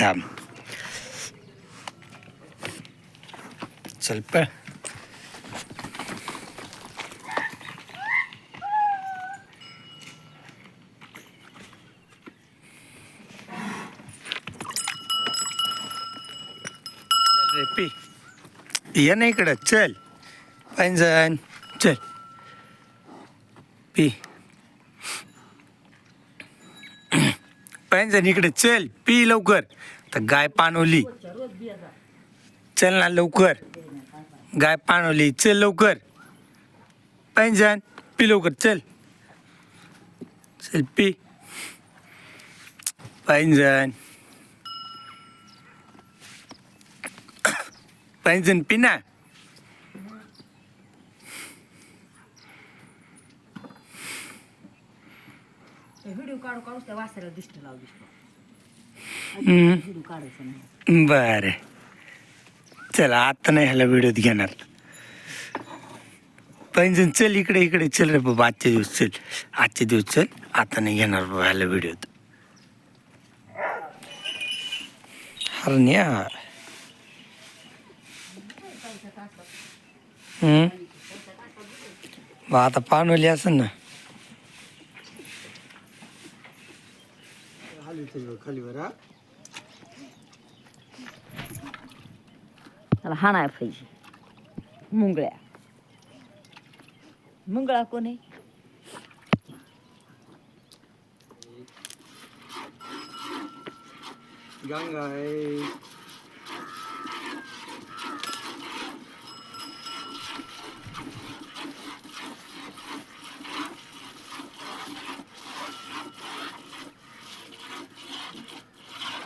थांब चल पळ पी ये ना इकडं चल पैंजण चल पी पैंजण इकडे चल पी लवकर. तर गाय पाणवली चल ना लवकर. गाय पाणवली चल लवकर. पैंजन पी लवकर चल. चल पी. पैंजन पैंजन पी ना. व्हिडिओ काढू काढूच त्या वासाला दिसत लावू दिसतो हम्म. व्हिडिओ काढायचं नाही. बरं. चला आता नाही ह्याला व्हिडिओत घेणार. पैंजण चल इकडे इकडे चल रे बाबा आजचे दिवस चल. आजचे दिवस चल आता नाही घेणार बाबा ह्याला व्हिडिओत हरण्या. हम्म. मग आता पानवली असेल ना. त्याला हाणाय पाहिजे. मुंगळ्या. मुंगळा कोण? आहे Ganga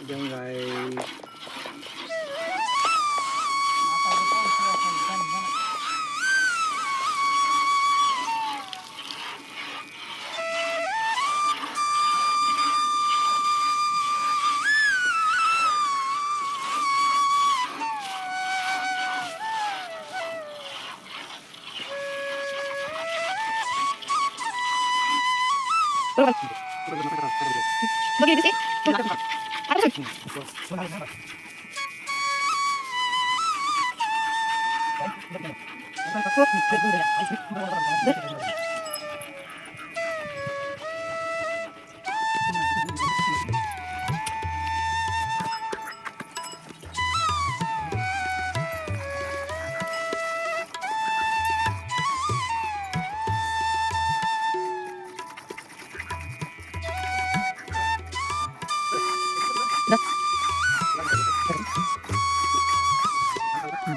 Diyan guys. Terima kasih. Thank you.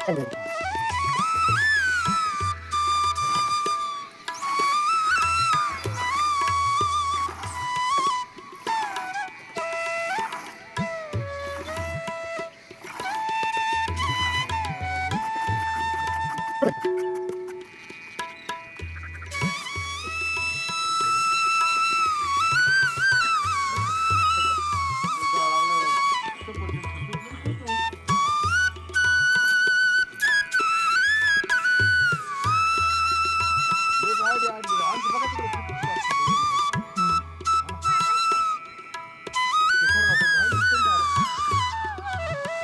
Ganga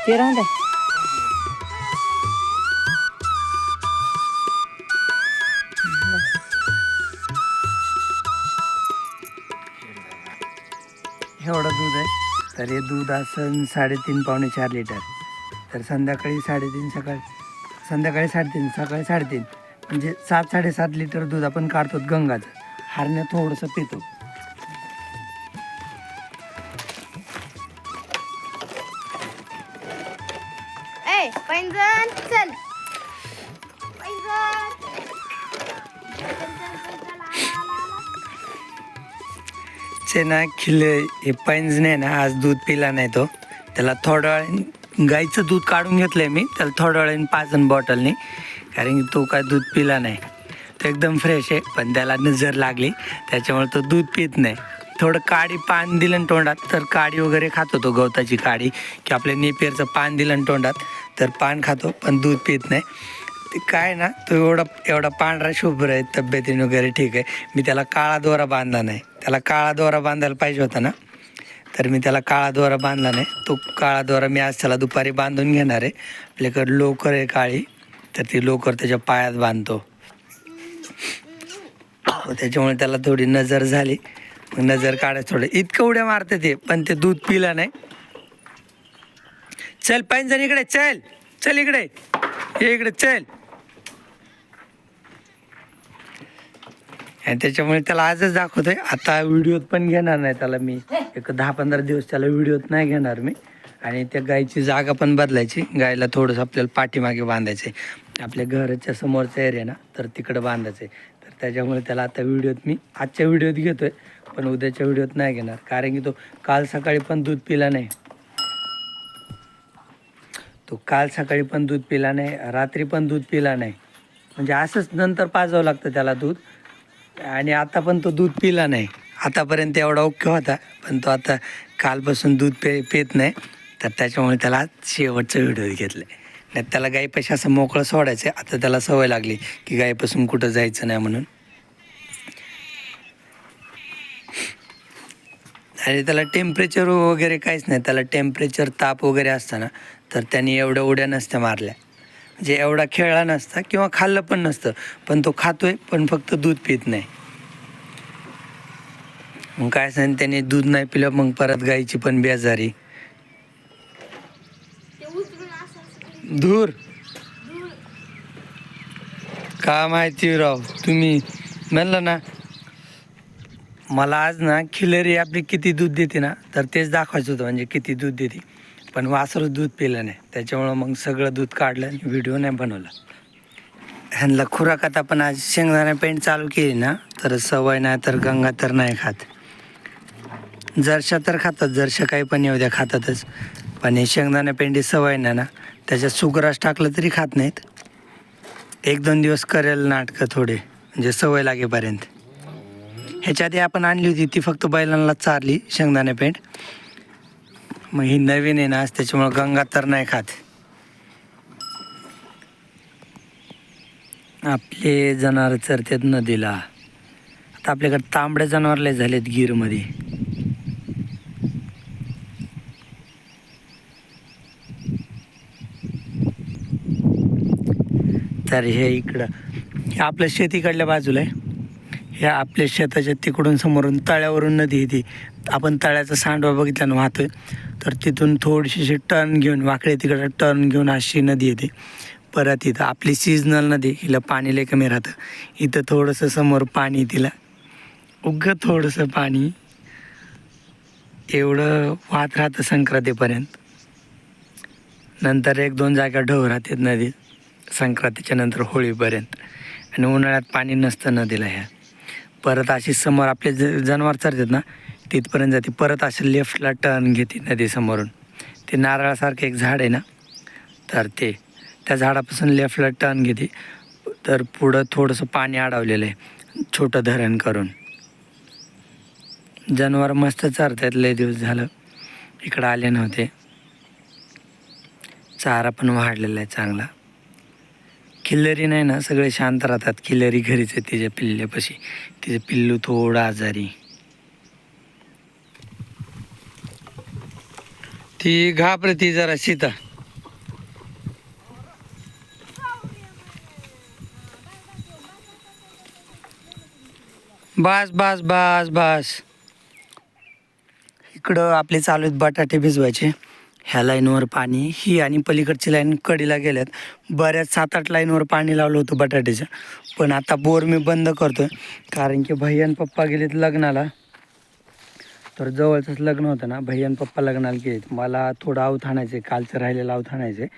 ते राहून द्या एवढं दूध आहे तर हे दूध असं साडेतीन पावणे चार लिटर. तर संध्याकाळी साडेतीन सकाळी संध्याकाळी साडेतीन सकाळी साडेतीन. म्हणजे सात साडेसात लिटर दूध आपण काढतो गंगाचं. हारण्यात थोडंसं पितो. ए पैंजण चल. ना चेना खिले हे ना आज दूध पिला नाही तो. त्याला थोड्या वेळाने गाईचं दूध काढून घेतलंय मी. त्याला थोड्या वेळाने पाचन बॉटलने. कारण की तो काय दूध पिला नाही. तो एकदम फ्रेश आहे पण त्याला नजर लागली. त्याच्यामुळे तो दूध पित नाही. थोडं काडी पान दिलं तोंडात तर काडी वगैरे खातो तो गवताची काडी. की आपल्या नेपियरचं पान दिलं तोंडात तर पान खातो पण दूध पित नाही. ते काय ना तो एवढा एवढा पांढरा शुभ्र आहे तब्येतीने वगैरे ठीक आहे. मी त्याला काळा दोरा बांधला नाही. त्याला काळा दोरा बांधायला पाहिजे होता ना. तर मी त्याला काळा दोरा बांधला नाही. तो काळा दोरा मी आज त्याला दुपारी बांधून घेणार आहे. आपल्याकडे लोकर आहे काळी तर ती लोकर त्याच्या पायात बांधतो. त्याच्यामुळे त्याला थोडी नजर झाली. मग नजर काढायचं थोडं इतकं उड्या मारते ते पण ते दूध पिलं नाही. चल पैंजण इकडे चल चल इकडे. ये इकडे चल. आणि त्याच्यामुळे त्याला आजच दाखवतोय. आता व्हिडिओत पण घेणार नाही त्याला मी. एक दहा पंधरा दिवस त्याला व्हिडिओत नाही घेणार मी. आणि त्या गायची जागा पण बदलायची. गायला थोडंसं आपल्याला पाठीमागे बांधायचं आहे आपल्या घराच्या समोरचा एरिया ना तर तिकडं बांधायचं आहे तर त्याच्यामुळे त्याला आता व्हिडिओत मी आजच्या व्हिडिओत घेतोय. पण उद्याच्या व्हिडिओत नाही घेणार. कारण की तो काल सकाळी पण दूध पिला नाही. तो काल सकाळी पण दूध पिला नाही रात्री पण दूध पिला नाही. म्हणजे असंच नंतर पाजावं लागतं त्याला दूध. आणि आता पण तो दूध पिला नाही. आतापर्यंत एवढा ओके होता पण तो आता कालपासून दूध पे पित नाही. तर त्याच्यामुळे त्याला आज शेवटचं व्हिडिओ घेतलं नाही त्याला गाईपाशी असं मोकळं सोडायचं आता त्याला सवय लागली की गाईपासून कुठं जायचं नाही म्हणून. आणि त्याला टेम्परेचर वगैरे काहीच नाही. त्याला टेम्परेचर ताप वगैरे असताना तर त्याने एवढ्या उड्या नसत्या मारल्या. म्हणजे एवढा खेळला नसता किंवा खाल्लं पण नसतं. पण तो खातोय पण फक्त दूध पित नाही. मग काय सांग त्याने दूध नाही पिलं मग परत गाईची पण बेजारी. धूर. का माहिती राव तुम्ही म्हणलं ना मला आज ना खिलरी आपली किती दूध देते ना तर तेच दाखवायचं होतं म्हणजे किती दूध देते. पण वासरू दूध पिलं नाही. त्याच्यामुळं मग सगळं दूध काढलं आणि व्हिडिओ नाही बनवला. ह्यांना खुराक आता पण आज शेंगदाणा पेंट चालू केली ना तर सवय नाही तर गंगा तर नाही खात. जरशा तर खातात जरशा काही पण येऊ द्या खातातच. पण हे शेंगदाणा पेंडी सवय नाही ना त्याच्यात सुग्रास टाकलं तरी खात नाहीत. एक दोन दिवस करेल नाटकं थोडे म्हणजे सवय लागेपर्यंत. ह्याच्या आधी आपण आणली होती ती फक्त बैलांना चारली शेंगदाणे पेंट. मग ही नवीन आहे ना त्याच्यामुळं गंगा तर नाही खात. आपले जनावर चरतात नदीला. आता आपल्याकडे तांबड्या जनावर लय झालेत गीरमध्ये. तर हे इकडं. हे आपलं शेतीकडल्या बाजूला आहे. ह्या आपल्या शेताच्या तिकडून समोरून तळ्यावरून नदी येते. आपण तळ्याचा सांडवा बघितला ना वाहतोय. तर तिथून थोडीशी टर्न घेऊन वाकडे तिकडं टर्न घेऊन अशी नदी येते. परत इथं आपली सीजनल नदी हिला पाणी लय कमी राहतं. इथं थोडंसं समोर पाणी तिला. उगं थोडंसं पाणी. एवढं वाहत राहतं संक्रांतीपर्यंत. नंतर एक दोन जागा ढव राहतात नदीत संक्रांतीच्या नंतर होळीपर्यंत. आणि उन्हाळ्यात पाणी नसतं नदीला ह्या. परत अशी समोर आपले ज जनावर चरतात ना तिथपर्यंत जाते. परत असे लेफ्टला टर्न घेते नदीसमोरून. ते नारळासारखं एक झाड आहे ना तर ते त्या झाडापासून लेफ्टला टर्न घेते. तर पुढं थोडंसं पाणी अडवलेलं आहे छोटं धरण करून. जनावर मस्त चरतात लय दिवस झालं इकडं आले नव्हते. चारा पण वाढलेला आहे चांगला. खिल्लरी नाही ना सगळे शांत राहतात. खिल्लरी घरीच आहे तिच्या पिल्ल्यापाशी. तिचे पिल्लू थोडं आजारी. ती घाबरती जरा सीता. बस बस बास बस. इकडं आपले चालू आहेत बटाटे भिजवायचे. ह्या लाईनवर पाणी ही आणि पलीकडची लाईन कडीला गेल्यात. बऱ्याच सात आठ लाईनवर पाणी लावलं होतं बटाट्याचं. पण आता बोर मी बंद करतोय. कारण की भैयान पप्पा गेलेत लग्नाला. तर जवळचंच लग्न होतं ना. भैयान पप्पा लग्नाला गेलेत. मला थोडं आऊत आणायचं आहे कालचं राहिलेलं आऊत आणायचं आहे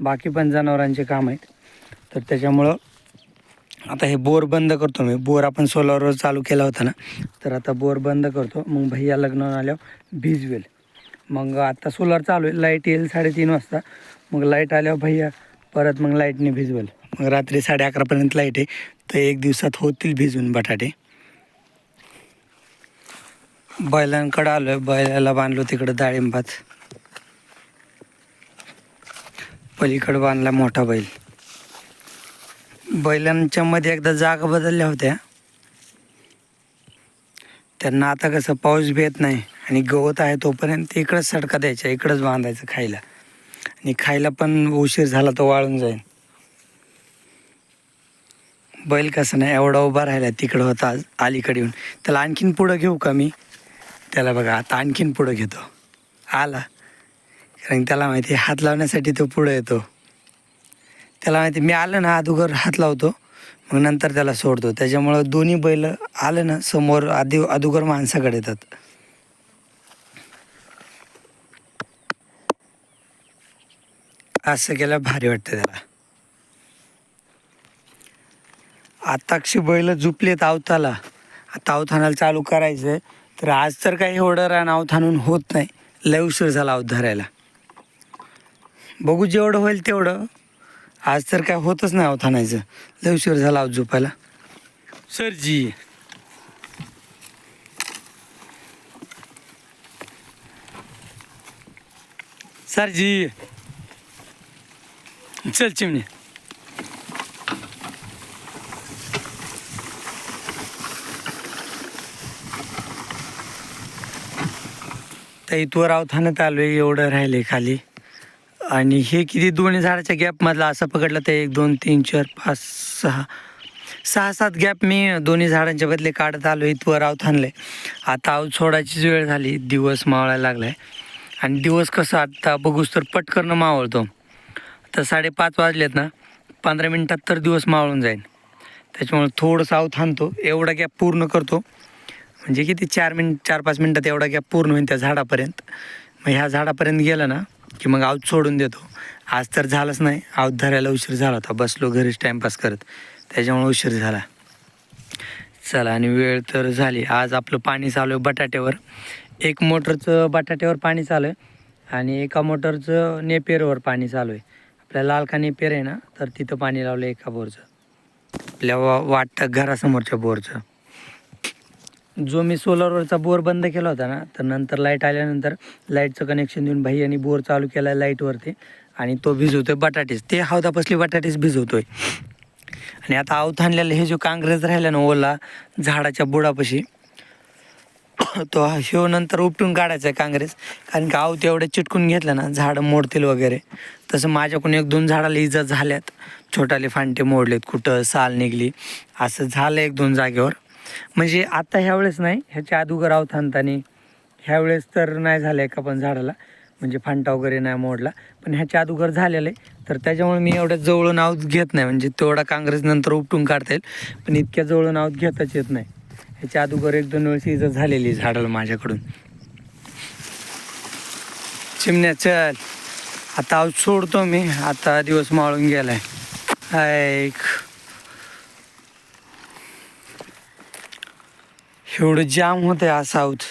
बाकी पण जनावरांचे काम आहेत. तर त्याच्यामुळं आता हे बोर बंद करतो मी. बोर आपण सोलारवर चालू केला होता ना. तर आता बोर बंद करतो. मग भैया लग्न आल्यावर भिजवेल. मग आता सोलार चालू आहे. लाइट येईल साडेतीन वाजता. मग लाइट आल्यावर भैया परत मग लाईटने भिजवेल. मग रात्री साडे अकरापर्यंत लाइट आहे. तर एक दिवसात होतील भिजून बटाटे. बैलांकडं आलो आहे बैलाला बांधलो तिकडं डाळिंबात. पलीकडं बांधला मोठा बैल. बैलांच्या मध्ये एकदा जागा बदलल्या होत्या. त्यांना आता कसं पाऊस भेट नाही. आणि गवत आहे तोपर्यंत इकडंच सडका द्यायचा इकडंच बांधायचं खायला. आणि खायला पण उशीर झाला तर वाळून जाईल बैल कसं नाही एवढा उभा राहिला तिकडं होता आज अलीकडे येऊन. त्याला आणखीन पुढं घेऊ का मी? त्याला बघा आता आणखीन पुढं घेतो. आला. कारण त्याला माहिती आहे, हात लावण्यासाठी तो पुढं येतो. त्याला माहिती मी आलं ना अदोगर हात लावतो मग नंतर त्याला सोडतो. त्याच्यामुळं दोन्ही बैल आलं ना समोर आधी अदोगर माणसाकडे येतात. असं केलं भारी वाटतं त्याला. आताक्षी बैल झुपलेत आवताला. आता अवथानाला चालू करायचं आहे तर आज तर काही एवढं रान अवथानून होत नाही. लय उशीर झाला अवत धरायला. बघू जेवढं होईल तेवढं. आज तर काय होतच नाही अवथानायचं लय उशीर झाला अवत झोपायला. सरजी. सरजी. चल चिमणी. इथवर अवथानात आलो आहे एवढं राहिले खाली. आणि हे किती दोन्ही झाडाच्या गॅपमधला असं पकडलं तर एक दोन तीन चार पाच सहा. सहा सात गॅप मी दोन्ही झाडांच्या बदले काढत आलो इथवर अवथानले. आता आव सोडायचीच वेळ झाली दिवस मावळायला लागला आहे आणि दिवस कसं आता बघूस तर पटकन मावळतो. तर साडेपाच वाजलेत ना पंधरा मिनटात तर दिवस मावळून जाईल त्याच्यामुळे थोडंसं आव थांबतो एवढा गॅप पूर्ण करतो. म्हणजे किती चार मिनिट चार पाच मिनटात एवढा गॅप पूर्ण होईल त्या झाडापर्यंत. मग ह्या झाडापर्यंत गेलं ना की मग आऊत सोडून देतो. आज तर झालंच नाही आऊत धरायला उशीर झाला होता बसलो घरीच टाईमपास करत. त्याच्यामुळे उशीर झाला. चला आणि वेळ तर झाली. आज आपलं पाणी चालू आहे बटाट्यावर. एक मोटरचं बटाट्यावर पाणी चालू आहे आणि एका मोटरचं नेपेरवर पाणी चालू आहे. आपल्या लालखानी पेर आहे ना तर तिथं पाणी लावलं एका बोरचं. आपल्या वा वाटतं घरासमोरच्या बोरचं. जो मी सोलरवरचा बोर बंद केला होता ना तर नंतर लाइट आल्यानंतर लाईटचं कनेक्शन देऊन भाई आणि बोर चालू केला लाईटवरती आणि तो भिजवतोय बटाटेच ते हौदापसली बटाटेच भिजवतोय. आणि आता आवत हे जो काँग्रेस राहिला ना ओला झाडाच्या बुडापाशी तो ह्यो नंतर उपटून काढायचा आहे काँग्रेस. कारण की आवत तेवढं चिटकून घेतलं ना झाडं मोडतील वगैरे. तसं माझ्याकडून एक दोन झाडाला इजा झाल्यात. छोटाले फांटे मोडलेत कुठं साल निघली. असं झालं एक दोन जागेवर. म्हणजे आता ह्यावेळेस नाही ह्याच्या अदुगर आवत आणताना ह्यावेळेस तर नाही झालं एका पण झाडाला. म्हणजे फांटा वगैरे नाही मोडला. पण ह्याच्या अगोदर झालेलं आहे. तर त्याच्यामुळे मी एवढ्या जवळून आऊत घेत नाही. म्हणजे तेवढा काँग्रेस नंतर उपटून काढता येईल. पण इतक्या जवळून आऊत घेताच येत नाही. याच्या अगोदर एक दोन वेळेस इजा झालेली झाडाला माझ्याकडून. चिमण्या चल. आता आऊत सोडतो मी. आता दिवस माळून गेलाय. ऐक. एवढं जाम होतं आहे असं आऊत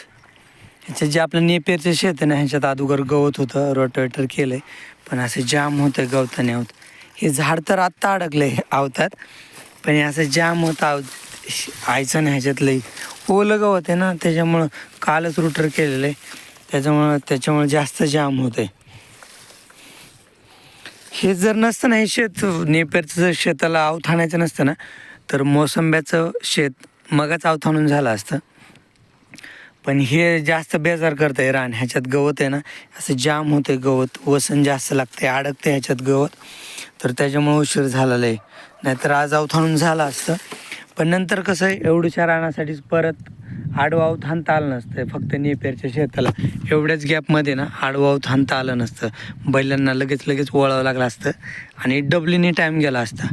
ह्याच्यात जे आपलं नेपेरचं शेत आहे ना ह्याच्यात अगोदर गवत होतं रोटवेटर केलं आहे पण असं जाम होतं गवताने आहोत हे झाड तर आत्ता अडकलं आहे आवतात. पण हे असं जाम होतं आहोत आयचं नाही ह्याच्यातलंही ओलं गवत आहे ना त्याच्यामुळं कालच रुटर केलेलं आहे. त्याच्यामुळं त्याच्यामुळं जास्त जाम होत आहे हे जर नसतं ना हे शेत नेपेरचं जर शेताला अवथाणायचं नसतं ना तर मोसंब्याचं शेत मगाच अवथाणून झालं असतं. पण हे जास्त बेजार करतं आहे रान ह्याच्यात गवत आहे ना असं जाम होतं आहे गवत वसन जास्त लागते अडकते ह्याच्यात गवत. तर त्याच्यामुळे उशीर झालेला आहे. नाहीतर आज अवथाणून झालं असतं. पण नंतर कसं आहे एवढ्याच्या रानासाठीच परत आडवाव थांबता आलं नसतं. फक्त नेपेरच्या शेताला एवढ्याच गॅपमध्ये ना आडवाव थांबता आलं नसतं. बैलांना लगेच लगेच वळावं लागलं असतं आणि डबलीने टाईम गेला असता.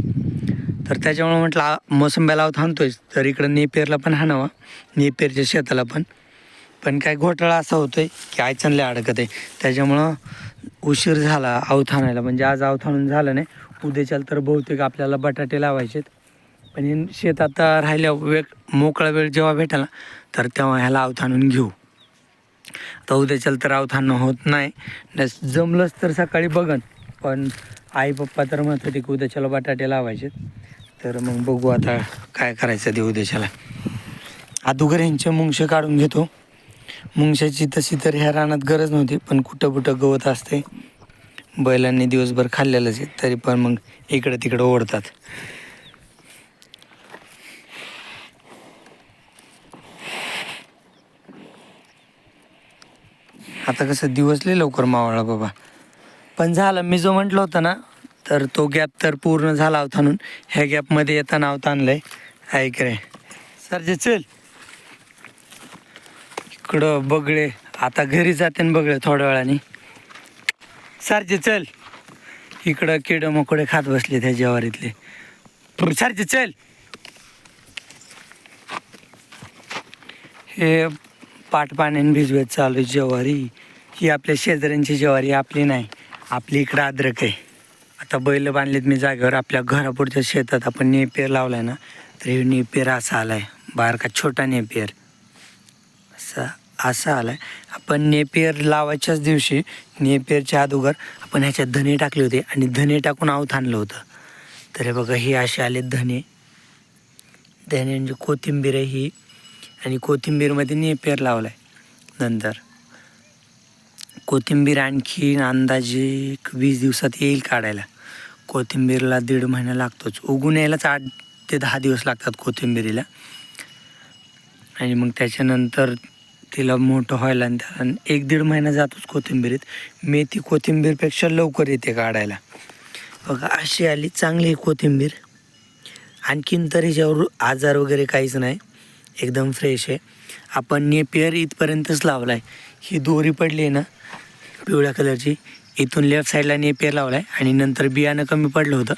तर त्याच्यामुळे म्हटलं आ- मोसंब्याला आहोत तर इकडं नेपेरला पण हाणावा नेपेरच्या शेताला पण. पण काय घोटाळा असा होतोय की आयचनले अडकत आहे त्याच्यामुळं उशीर झाला आऊत म्हणजे आज आऊत झालं नाही. उद्याच्याला तर बहुतेक आपल्याला बटाटे लावायचेत. पण शेत आता राहिल्या वेळ मोकळा वेळ जेव्हा भेटाला तर तेव्हा ह्याला आऊत आणून घेऊ. तर उद्याच्याला तर आऊत होत नाही. नाही जमलंच तर सकाळी बघन. पण आई पप्पा तर म्हणत होते की उद्याच्याला बटाटे लावायचे तर मग बघू आता काय करायचं ते उद्याच्याला. अदुगर यांचे मुंगशे काढून घेतो. मुंगशाची तशी तर ह्या रानात गरज नव्हती पण कुठं कुठं गवत असते बैलांनी दिवसभर खाल्लेलंच आहे तरी पण मग इकडं तिकडं ओढतात. आता कसं दिवस लय लवकर मावळला बाबा. पण झालं मी जो म्हटलं होतं ना तर तो गॅप तर पूर्ण झाला होता म्हणून ह्या गॅपमध्ये येताना होता आणलंय. ऐक रे सर जे चल. इकडं बगळे आता घरी जाते बगळे थोड्या वेळाने. सारचे चल. इकडं किड मकोडे खात बसले त्या जेवारीतले. सरजे चल. हे पाट पाण्याने भिजवत चालू आहे ही आपल्या शेजाऱ्यांची ज्वारी आपली नाही. आपली इकडं अद्रक आहे. आता बैल बांधलेत मी जागेवर. आपल्या घरापुढच्या शेतात आपण नेपेर लावलाय ना तर हे नेपेर असा आलाय. बारका छोटा नेपेर. असा असा आलाय. आपण नेपियर लावायच्याच दिवशी नेपियरच्या अगोदर आपण ह्याच्यात धने टाकले होते आणि धने टाकून आऊत आणलं होतं. तर हे बघा हे असे आले धने. धने म्हणजे कोथिंबीर आहे ही. आणि कोथिंबीरमध्ये नेपियर लावलाय. नंतर. कोथिंबीर आणखी अंदाजे एक वीस दिवसात येईल काढायला. कोथिंबीरला दीड महिना लागतोच. उगून यायलाच आठ ते दहा दिवस लागतात कोथिंबीरीला. आणि मग त्याच्यानंतर तिला मोठं व्हायला आणि त्याला एक दीड महिना जातोच कोथिंबीरीत. मेथी कोथिंबीरपेक्षा लवकर येते काढायला. बघा अशी आली चांगली आहे कोथिंबीर. आणखीन तर ज्यावर आजार वगैरे काहीच नाही. एकदम फ्रेश आहे. आपण नेपियर इथपर्यंतच लावला आहे ही दोरी पडली आहे ना पिवळ्या कलरची. इथून लेफ्ट साईडला नेपियर लावला आहे आणि नंतर बियाणं कमी पडलं होतं.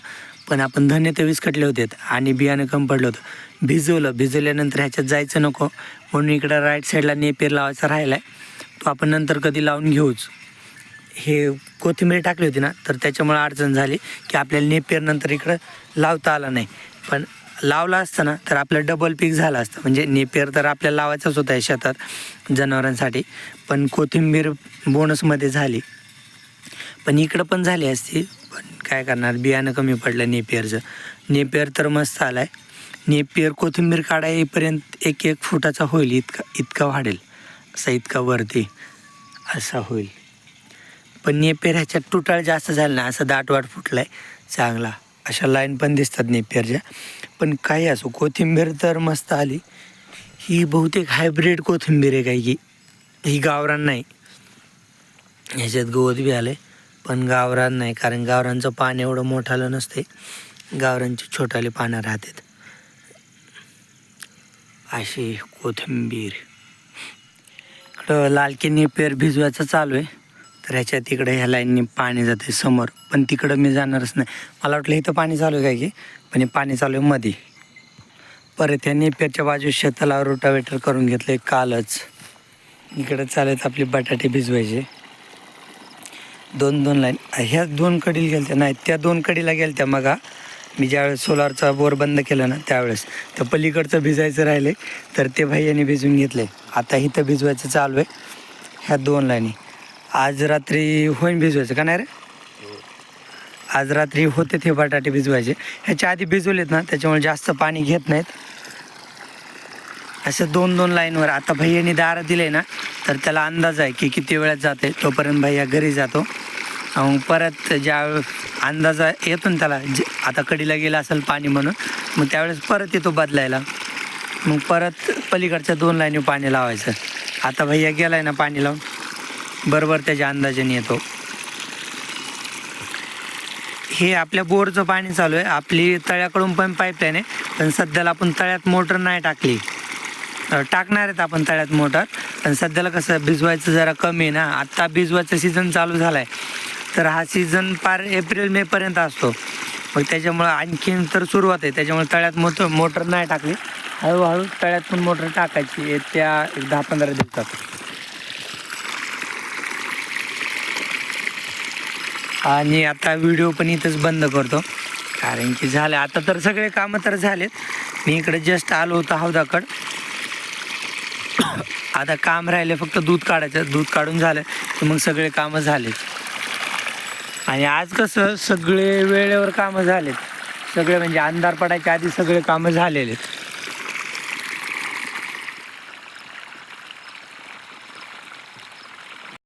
पण आपण धन्य ते विस्कटले होते. आणि बियाणं कमी पडलं होतं. भिजवलं. भिजवल्यानंतर ह्याच्यात जायचं नको. म्हणून इकडं राईट साईडला नेपियर लावायचा राहिला आहे तो आपण नंतर कधी लावून घेऊच. हे कोथिंबीर टाकली होती ना तर त्याच्यामुळे अडचण झाली की आपल्याला नेपियर नंतर इकडं लावता आला नाही. पण लावला असतं ना तर आपलं डबल पीक झालं असतं. म्हणजे नेपियर तर आपल्याला लावायचंच होतं आहे शेतात जनावरांसाठी. पण कोथिंबीर बोनसमध्ये झाली. पण इकडं पण झाली असती. पण काय करणार बियाणं कमी पडलं नेपियरचं नेपियर तर मस्त आलाय. आहे नेपियर कोथिंबीर काढायपर्यंत एक एक फुटाचा होईल इतका इतका वाढेल. असा इतका वरती असा होईल. पण नेपियर ह्याच्यात तुटाळ जास्त झाला ना असं दाटवाट फुटला आहे चांगला. अशा लाईन पण दिसतात नेपियरच्या. पण काही असो कोथिंबीर तर मस्त आली. ही बहुतेक हायब्रिड कोथिंबीर आहे काही की. ही गावरान नाही. ह्याच्यात गवत बी आलं पण गावरान नाही कारण गावरांचं पान एवढं मोठालं नसते गावरांची छोटाले पानं राहतात. अशी कोथिंबीर. इकडं लालकी नेपेर भिजवायचं चालू आहे. तर ह्याच्या तिकडे ह्या लाईननी पाणी जाते समोर. पण तिकडं मी जाणारच नाही. मला वाटलं इथं पाणी चालू आहे काय की? पण हे पाणी चालू आहे मध्ये परत या नेपेरच्या बाजू शेताला रोटावेटर करून घेतलं आहे कालच. इकडं चालत आपले बटाटे भिजवायचे. दोन दोन लाईन. ह्या दोन कडीला गेलत्या. नाही त्या दोन कडीला गेलत्या मग. मी ज्यावेळेस सोलारचा बोर बंद केला ना त्यावेळेस. तर पलीकडचं भिजायचं राहिले तर ते भाई यांनी भिजवून घेतले आता इथं भिजवायचं चालू आहे. ह्या दोन लाईनी. आज रात्री होईन भिजवायचं का नाही रे? आज रात्री होते ते बटाटे भिजवायचे. ह्याच्या आधी भिजवलेत ना त्याच्यामुळे जास्त पाणी घेत नाहीत. असं दोन दोन लाईनवर आता भैयानी दारा दिले ना तर त्याला अंदाज आहे की किती वेळात जाते तोपर्यंत भैया घरी जातो. मग परत ज्या अंदाज येतो ना त्याला जे आता कडीला गेला असेल पाणी म्हणून मग त्यावेळेस परत येतो बदलायला. मग परत पलीकडच्या दोन लाईनी पाणी लावायचं. आता भैया गेलाय ना पाणी लावून. बरोबर त्याच्या अंदाजाने येतो. हे आपल्या बोरचं पाणी चालू आहे. आपली तळ्याकडून पण पाईपलाईन आहे. पण सध्याला आपण तळ्यात मोटर नाही टाकली. टाकणार आहेत आपण तळ्यात मोटर. पण सध्याला कसं भिजवायचं जरा कमी आहे ना. आत्ता भिजवायचं सीझन चालू झाला आहे तर हा सीझन पार एप्रिल मेपर्यंत असतो. मग त्याच्यामुळं आणखीन तर सुरुवात आहे. त्याच्यामुळे तळ्यात मोटर मोटर नाही टाकली. हळूहळू तळ्यात पण मोटर टाकायची. येत्या एक दहा पंधरा दिवसात. आणि आता व्हिडिओ पण इथंच बंद करतो. कारण की झालं आता तर सगळे कामं तर झालेत. मी इकडे जस्ट आलो होतो हौदाकड. आता काम राहिले फक्त दूध काढायचं. दूध काढून झालं की मग सगळे कामं झालेत. आणि आज कसं सगळे वेळेवर कामं झालेत. सगळे म्हणजे अंधार पडायच्या आधी सगळे कामं झालेले आहेत